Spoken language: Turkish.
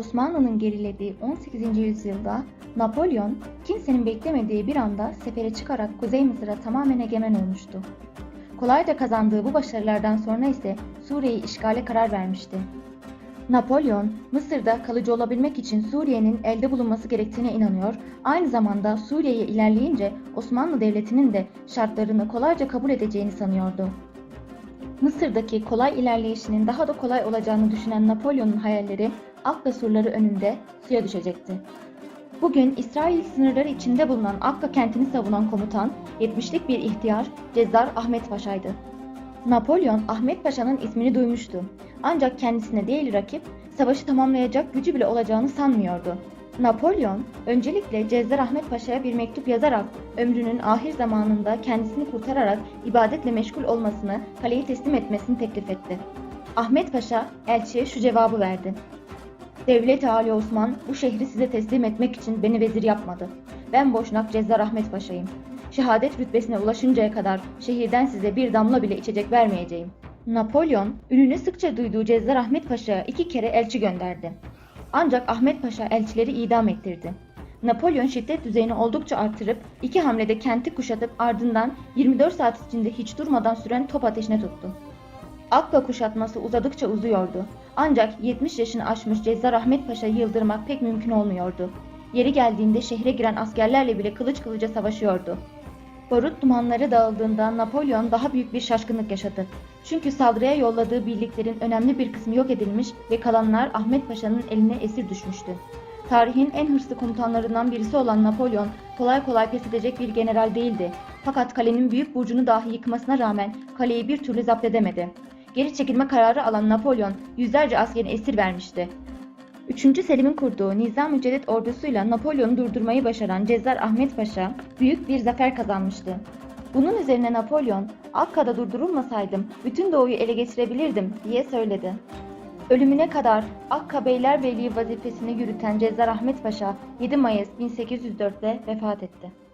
Osmanlı'nın gerilediği 18. yüzyılda Napolyon kimsenin beklemediği bir anda sefere çıkarak Kuzey Mısır'a tamamen egemen olmuştu. Kolayca kazandığı bu başarılardan sonra ise Suriye'yi işgale karar vermişti. Napolyon, Mısır'da kalıcı olabilmek için Suriye'nin elde bulunması gerektiğine inanıyor, aynı zamanda Suriye'ye ilerleyince Osmanlı Devleti'nin de şartlarını kolayca kabul edeceğini sanıyordu. Mısır'daki kolay ilerleyişinin daha da kolay olacağını düşünen Napolyon'un hayalleri Akka surları önünde suya düşecekti. Bugün İsrail sınırları içinde bulunan Akka kentini savunan komutan 70'lik bir ihtiyar Cezzar Ahmet Paşa'ydı. Napolyon Ahmet Paşa'nın ismini duymuştu. Ancak kendisine değil rakip, savaşı tamamlayacak gücü bile olacağını sanmıyordu. Napolyon öncelikle Cezzar Ahmet Paşa'ya bir mektup yazarak ömrünün ahir zamanında kendisini kurtararak ibadetle meşgul olmasını, kaleyi teslim etmesini teklif etti. Ahmet Paşa elçiye şu cevabı verdi. Devlet-i Ali Osman bu şehri size teslim etmek için beni vezir yapmadı. Ben Boşnak Cezzar Ahmet Paşa'yım. Şehadet rütbesine ulaşıncaya kadar şehirden size bir damla bile içecek vermeyeceğim. Napolyon, ününü sıkça duyduğu Cezzar Ahmet Paşa'ya iki kere elçi gönderdi. Ancak Ahmet Paşa elçileri idam ettirdi. Napolyon şiddet düzeyini oldukça artırıp iki hamlede kenti kuşatıp ardından 24 saat içinde hiç durmadan süren top ateşine tuttu. Akka kuşatması uzadıkça uzuyordu. Ancak 70 yaşını aşmış Cezzar Ahmet Paşa'yı yıldırmak pek mümkün olmuyordu. Yeri geldiğinde şehre giren askerlerle bile kılıç kılıca savaşıyordu. Barut dumanları dağıldığında Napolyon daha büyük bir şaşkınlık yaşadı. Çünkü saldırıya yolladığı birliklerin önemli bir kısmı yok edilmiş ve kalanlar Ahmet Paşa'nın eline esir düşmüştü. Tarihin en hırslı komutanlarından birisi olan Napolyon kolay kolay pes edecek bir general değildi. Fakat kalenin büyük burcunu dahi yıkmasına rağmen kaleyi bir türlü zapt edemedi. Geri çekilme kararı alan Napolyon yüzlerce askerini esir vermişti. 3. Selim'in kurduğu Nizam Müceddet ordusuyla Napolyon'u durdurmayı başaran Cezzar Ahmet Paşa büyük bir zafer kazanmıştı. Bunun üzerine Napolyon, Akka'da durdurulmasaydım bütün doğuyu ele geçirebilirdim diye söyledi. Ölümüne kadar Akka Beylerbeyliği vazifesini yürüten Cezzar Ahmet Paşa 7 Mayıs 1804'te vefat etti.